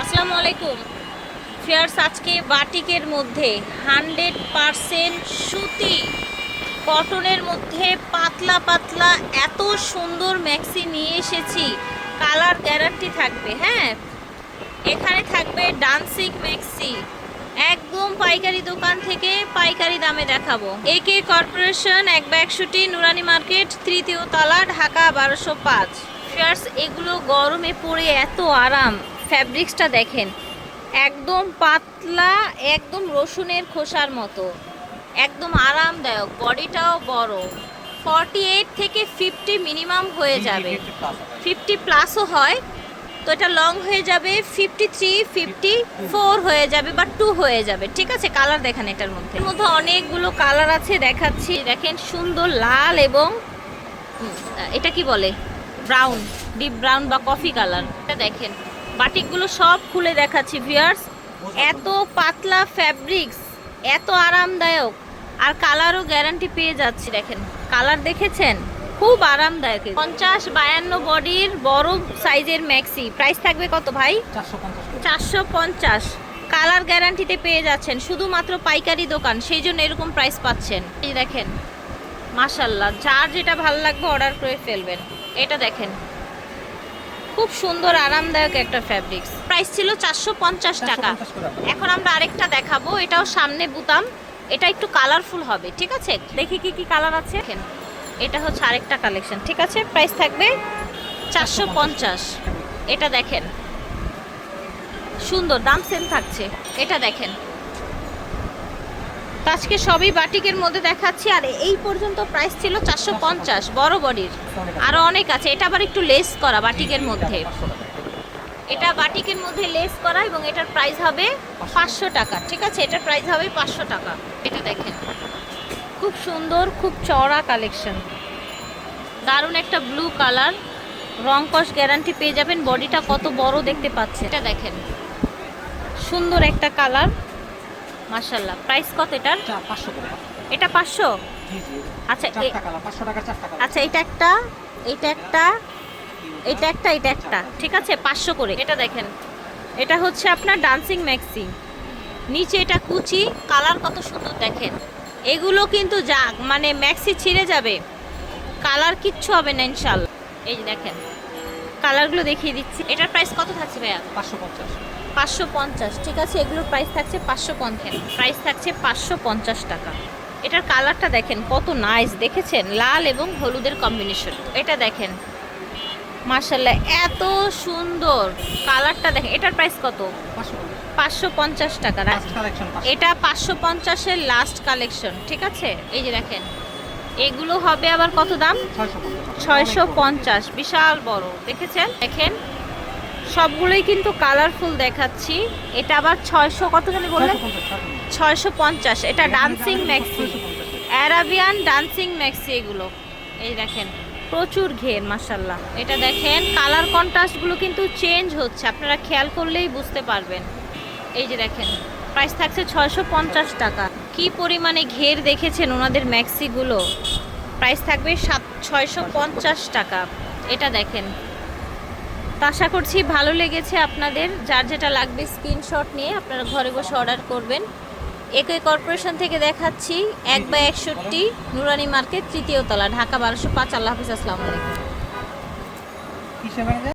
আসসালামু আলাইকুম ফেয়ার্স, আজকে বাটিকের মধ্যে হান্ড্রেড পারসেন্ট সুতি কটনের মধ্যে পাতলা পাতলা এত সুন্দর ম্যাক্সি নিয়ে এসেছি। কালার গ্যারান্টি থাকবে হ্যাঁ? এখানে থাকবে ডান্সিং ম্যাক্সি। একদম পাইকারি দোকান থেকে পাইকারি দামে দেখাবো। একে কর্পোরেশন, এক ব্যাগশুটি নুরানি মার্কেট, তৃতীয় তলা, ঢাকা বারোশো পাঁচ। ফেয়ার্স, এগুলো গরমে পড়ে এত আরাম। ফ্যাব্রিক্সটা দেখেন একদম পাতলা একদম রসুনের খোসার মতো একদম আরামদায়ক বডিটাও বড় ফর্টি এইট থেকে ফিফটি মিনিমাম হয়ে যাবে। ফিফটি প্লাসও হয় তো এটা লং হয়ে যাবে ফিফটি থ্রি ফিফটি ফোর হয়ে যাবে বা টু হয়ে যাবে ঠিক আছে? কালার দেখেন এটার মধ্যে। এর মধ্যে অনেকগুলো কালার আছে দেখাচ্ছি। দেখেন সুন্দর লাল এবং এটা কি বলে? ব্রাউন ডিপ ব্রাউন বা কফি কালার এটা দেখেন। বাটিকগুলো সব খুলে দেখাচ্ছি ভিয়ার্স এত পাতলা ফ্যাব্রিক্স এত আরামদায়ক। আর কালারও গ্যারান্টি পেয়ে যাচ্ছি দেখেন। কালার দেখেছেন? খুব আরামদায়ক পঞ্চাশ বায়ান্ন বডির বড় সাইজের ম্যাক্সি প্রাইস থাকবে কত ভাই? চারশো পঞ্চাশ। কালার গ্যারান্টিতে পেয়ে যাচ্ছেন। শুধুমাত্র পাইকারি দোকান সেই জন্য এরকম প্রাইস পাচ্ছেন। এই দেখেন মাশাল্লাহ যার যেটা ভালো লাগবে অর্ডার করে ফেলবেন। এটা দেখেন খুব সুন্দর আরামদায়ক একটা ফ্যাব্রিক্স প্রাইস ছিল চারশো পঞ্চাশ টাকা। এখন আমরা আরেকটা দেখাবো এটাও সামনে বুতাম। এটা একটু কালারফুল হবে ঠিক আছে? দেখি কি কি কালার আছে। দেখেন এটা হচ্ছে আরেকটা কালেকশন ঠিক আছে? প্রাইস থাকবে চারশো পঞ্চাশ। এটা দেখেন সুন্দর দাম সেম থাকছে। এটা দেখেন আজকে সবই বাটিকের মধ্যে দেখাচ্ছি, আর এই পর্যন্ত প্রাইস ছিল চারশো পঞ্চাশ, বড় বডির। আরও অনেক আছে, এটা আবার একটু লেস করা বাটিকের মধ্যে। এটা বাটিকের মধ্যে লেস করা এবং এটার প্রাইস হবে পাঁচশো টাকা, ঠিক আছে? এটার প্রাইস হবে পাঁচশো টাকা। এটা দেখেন, খুব সুন্দর, খুব চড়া কালেকশন দারুণ একটা ব্লু কালার রং কস গ্যারান্টি পেয়ে যাবেন, বডিটা কত বড় দেখতে পাচ্ছে এটা দেখেন, সুন্দর একটা কালার মাশাল্লাহ প্রাইস কত এটার? এটা পাঁচশো আচ্ছা আচ্ছা এটা একটা এটা একটা এটা একটা এটা একটা। ঠিক আছে পাঁচশো করে। এটা দেখেন এটা হচ্ছে আপনার ডান্সিং ম্যাক্সি নিচে এটা কুচি কালার কত সুন্দর দেখেন। এগুলো কিন্তু যাক মানে ম্যাক্সি ছিঁড়ে যাবে। কালার কিচ্ছু হবে না ইনশাল্লাহ এই দেখেন কালারগুলো দেখিয়ে দিচ্ছি। এটার প্রাইস কত থাকছে ভাইয়া? পাঁচশো পঞ্চাশ। পঞ্চাশ ঠিক আছে? এগুলোর প্রাইস থাকছে পাঁচশো পঞ্চাশ। প্রাইস থাকছে পাঁচশো পঞ্চাশ টাকা। এটার কালারটা দেখেন কত নাইস দেখেছেন? লাল এবং হলুদের কম্বিনেশন এটা দেখেন মার্শাল্লাহ এত সুন্দর। কালারটা দেখেন এটার প্রাইস কত? পাঁচশো পঞ্চাশ। টাকা এটা পাঁচশো পঞ্চাশের লাস্ট কালেকশন ঠিক আছে? এই যে দেখেন এগুলো হবে আবার কত দাম? ছয়শো পঞ্চাশ। বিশাল বড়। দেখেছেন? দেখেন। সবগুলোই কিন্তু কালারফুল দেখাচ্ছি। এটা আবার ছয়শো কত জানি বললেন? ছয়শো পঞ্চাশ এটা dancing maxi Arabian dancing maxi এগুলো। এই দেখেন প্রচুর ঘের মাসাল্লাহ এটা দেখেন কালার কন্ট্রাস্টগুলো কিন্তু চেঞ্জ হচ্ছে। আপনারা খেয়াল করলেই বুঝতে পারবেন। এই যে দেখেন প্রাইস থাকছে ছয়শো পঞ্চাশ টাকা। কি পরিমাণে ঘের দেখেছেন ওনাদের ম্যাক্সিগুলো? প্রাইস থাকবে সাত, ছয়শো পঞ্চাশ টাকা। এটা দেখেন। আশা করছি ভালো লেগেছে আপনাদের। যার যেটা লাগবে স্ক্রিনশট নিয়ে আপনারা ঘরে বসে অর্ডার করবেন। একই কর্পোরেশন থেকে দেখাচ্ছি, এক বা একষট্টি, নুরানি মার্কেট, তৃতীয় তলা, ঢাকা বারোশো পাঁচ। আল্লাহ হাফিজ, আসসালামু আলাইকুম।